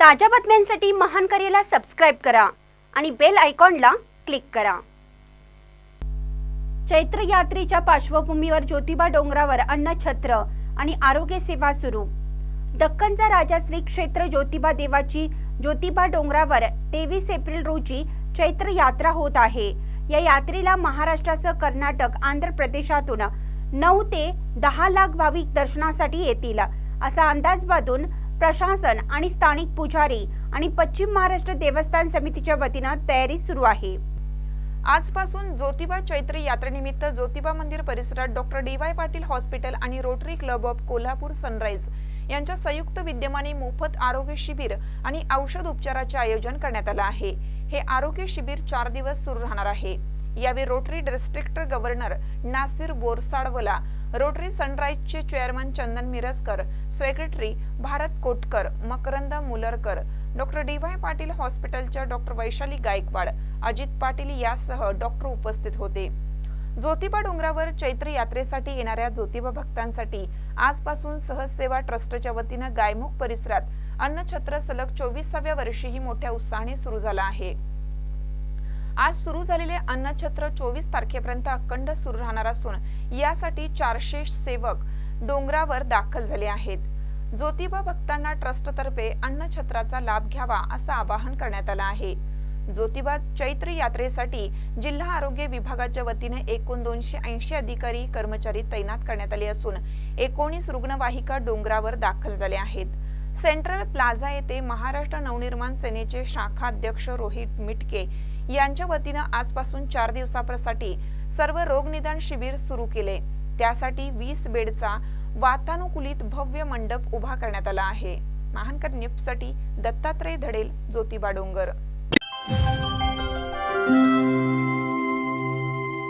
ताज्या बातम्यांसाठी महान करेला सबस्क्राईब करा आणि बेल आयकॉनला क्लिक करा. चैत्र यात्रेच्या पार्श्वभूमीवर ज्योतिबा डोंगरावर अन्नछत्र आणि आरोग्य सेवा सुरू. दक्कनचा राजा श्री क्षेत्र ज्योतिबा देवाची ज्योतिबा डोंगरावर तेवीस एप्रिल रोजी चैत्र यात्रा होत आहे. या यात्रेला महाराष्ट्रासह कर्नाटक आंध्र प्रदेशातून नऊ ते दहा लाख भाविक दर्शनासाठी येतील असा अंदाज बांधून प्रशासन आणि स्थानिक पुजारी आणि पश्चिम महाराष्ट्र देवस्थान समितीच्या वतीनं तयारी सुरू आहे. आजपासून ज्योतिबा चैत्र यात्रेनिमित्त ज्योतिबा मंदिर परिसरात doctor D Y Patil hospital आणि Rotary Club of Kolhapur sunrise यांच्या संयुक्त विद्यमाने मोफत आरोग्य शिबिर आणि औषध उपचाराचे आयोजन करण्यात आलं आहे. हे आरोग्य शिबिर चार दिवस सुरू राहणार आहे. यावेळी Rotary district governor Nasir Borsadwala Rotary सनराईजचे chairman Chandan Mirajkar secretary Bharat Kotkar Makarand Mularkar doctor D Y Patil हॉस्पिटलच्या डॉक्टर वैशाली गायकवाड अजित पाटील यासह डॉक्टर उपस्थित होते. ज्योतिबा डोंगरावर चैत्र यात्रेसाठी येणाऱ्या ज्योतिबा भक्तांसाठी आजपासून सहजसेवा ट्रस्टच्या वतीनं गायमुख परिसरात अन्नछत्र सलग चोवीसाव्या वर्षीही मोठ्या उत्साहाने सुरू झाला आहे. आज सुरू झालेले अन्नछत्र चोवीस तारखेपर्यंत अखंड सुरू राहणार असून यासाठी चारशे सेवक डोंगरावर दाखल झाले आहेत. ज्योतिबा भक्तांना ट्रस्टतर्फे अन्नछत्राचा लाभ घ्यावा असं आवाहन करण्यात आलं आहे. ज्योतिबा चैत्र यात्रेसाठी जिल्हा आरोग्य विभागाच्या वतीने एकूण दोनशे ऐंशी अधिकारी कर्मचारी तैनात करण्यात आले असून एकोणीस रुग्णवाहिका डोंगरावर दाखल झाल्या आहेत. सेंट्रल प्लाझा येथे महाराष्ट्र नवनिर्माण सेनेचे शाखा अध्यक्ष रोहित मिटके यांच्या वतीनं आजपासून चार दिवसासाठी सर्व रोगनिदान शिबिर सुरू केले. त्यासाठी वीस बेडचा वातानुकूलित भव्य मंडप उभा करण्यात आला आहे. महानकर न्यूजसाठी दत्तात्रय धडेल ज्योतिबा डोंगर.